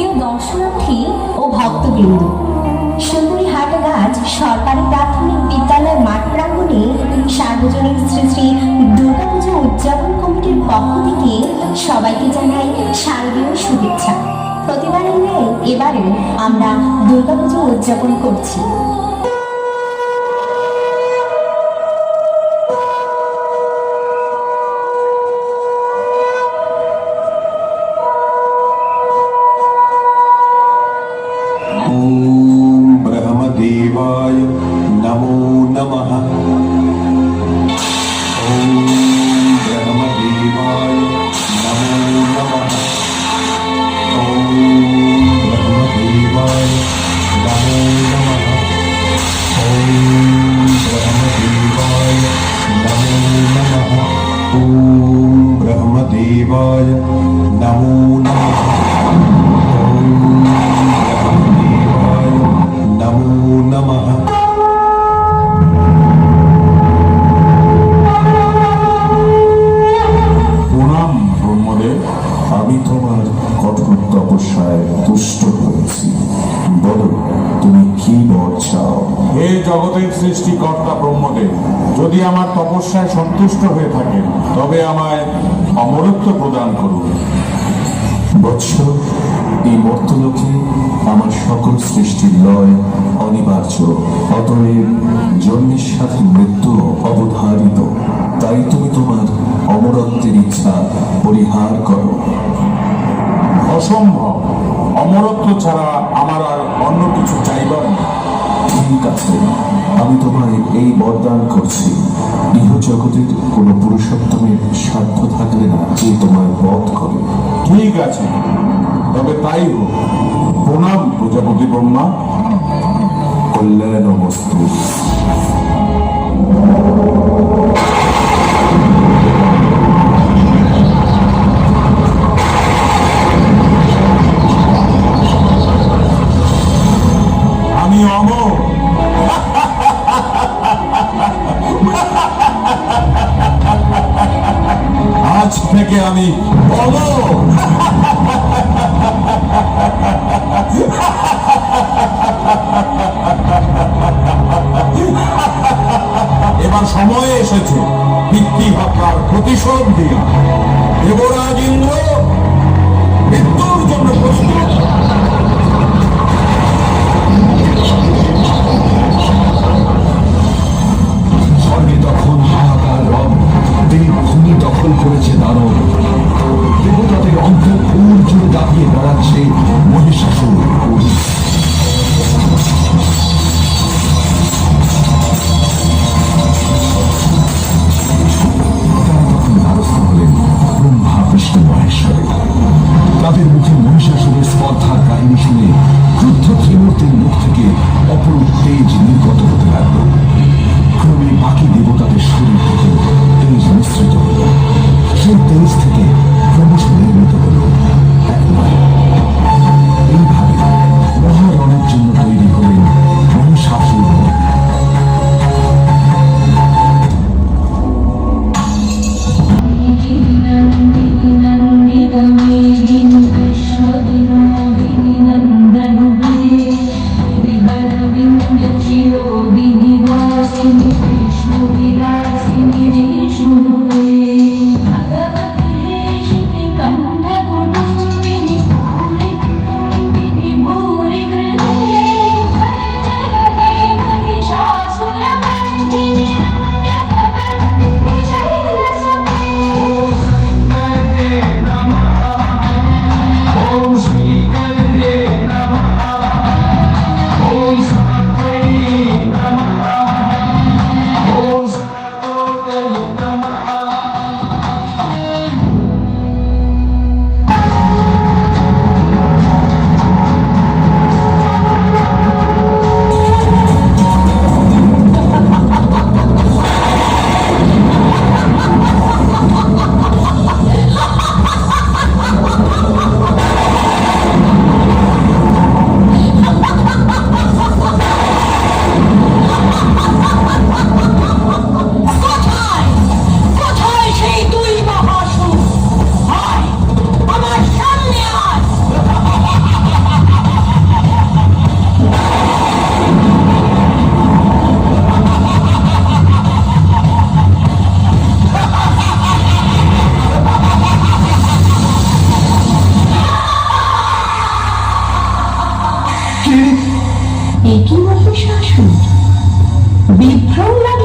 প্রিয় দর্শনার্থী ও ভক্তবৃন্দ সুন্দরী হাটগাছ সরকারি প্রাথমিক বিদ্যালয় মাঠ প্রাঙ্গণে সার্বজনীন শ্রী শ্রী দুর্গাপূজা উদযাপন কমিটির পক্ষ থেকে সবাইকে জানাই শারদীয় শুভেচ্ছা। প্রতিবারের ন্যায় এবারেও আমরা দুর্গাপুজো উদযাপন করছি। vaya. জগতের সৃষ্টিকর্তা ব্রহ্মদেব। যদি আমার তপস্যায় সন্তুষ্ট হয়ে থাকেন তবে আমায় অমরত্ব প্রদান করুন। বৎস এই মর্তলোকে আমার সকল সৃষ্টির লয় অনিবার্য। অতএব জন্মের সাথে মৃত্যু অবধারিত। তাই তুমি তোমার অমরত্বের ইচ্ছা পরিহার করো। অসম্ভব। অমরত্ব ছাড়া আমার আর অন্য কিছু চাইবার নেই। ঠিক আছে আমি তোমার এই বরদান করছি। ইহ জগতে কোনো পুরুষোত্তমের সাধ্য থাকলে না যে তোমার বধ করে। ঠিক আছে। তবে তাই হোক। প্রণাম প্রজাপতি ব্রহ্মা। কল্যাণ বস্তু আজ থেকে আমি বলো। এবার সময় এসেছে বিক্রি হত্যার প্রতিশোধ দিয়ে দেবরাজ তাদের মুখে মহিষাসুরের স্পর্ধার শুনে ক্রুদ্ধ ত্রিমূর্তির মুখ থেকে অপরূপ তেজ নির্গত হতে bipolar